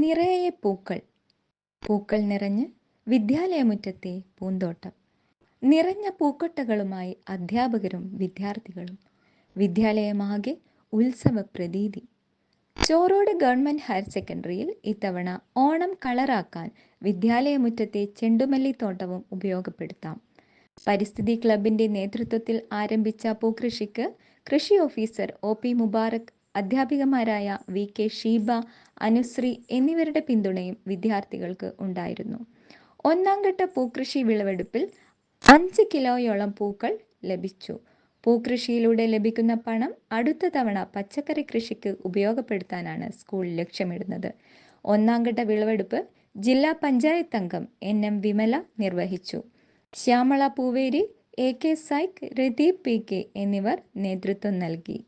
നിറയെ പൂക്കൾ. പൂക്കൾ നിറഞ്ഞ് വിദ്യാലയമുറ്റത്തെ പൂന്തോട്ടം. നിറഞ്ഞ പൂക്കൊട്ടകളുമായി അധ്യാപകരും വിദ്യാർത്ഥികളും. വിദ്യാലയമാകെ ഉത്സവ പ്രതീതി ചോറോട് ഗവൺമെന്റ് ഹയർ സെക്കൻഡറിയിൽ ഇത്തവണ ഓണം കളറാക്കാൻ വിദ്യാലയമുറ്റത്തെ ചെണ്ടുമല്ലിത്തോട്ടവും ഉപയോഗപ്പെടുത്താം. പരിസ്ഥിതി ക്ലബിന്റെ നേതൃത്വത്തിൽ ആരംഭിച്ച പൂക്കൃഷിക്ക് കൃഷി ഓഫീസർ ഒ പി മുബാറക് അധ്യാപികമാരായ വി കെ ഷീബ അനുശ്രീ എന്നിവരുടെ പിന്തുണയും വിദ്യാർത്ഥികൾക്ക് ഉണ്ടായിരുന്നു. ഒന്നാം ഘട്ട പൂക്കൃഷി വിളവെടുപ്പിൽ അഞ്ച് കിലോയോളം പൂക്കൾ ലഭിച്ചു. പൂക്കൃഷിയിലൂടെ ലഭിക്കുന്ന പണം അടുത്ത തവണ പച്ചക്കറി കൃഷിക്ക് ഉപയോഗപ്പെടുത്താനാണ് സ്കൂൾ ലക്ഷ്യമിടുന്നത്. ഒന്നാം ഘട്ട വിളവെടുപ്പ് ജില്ലാ പഞ്ചായത്ത് അംഗം എൻ എം വിമല നിർവഹിച്ചു. Shyamala Pooveri A K Saik Ratheep P K എന്നിവർ നേതൃത്വം നൽകി.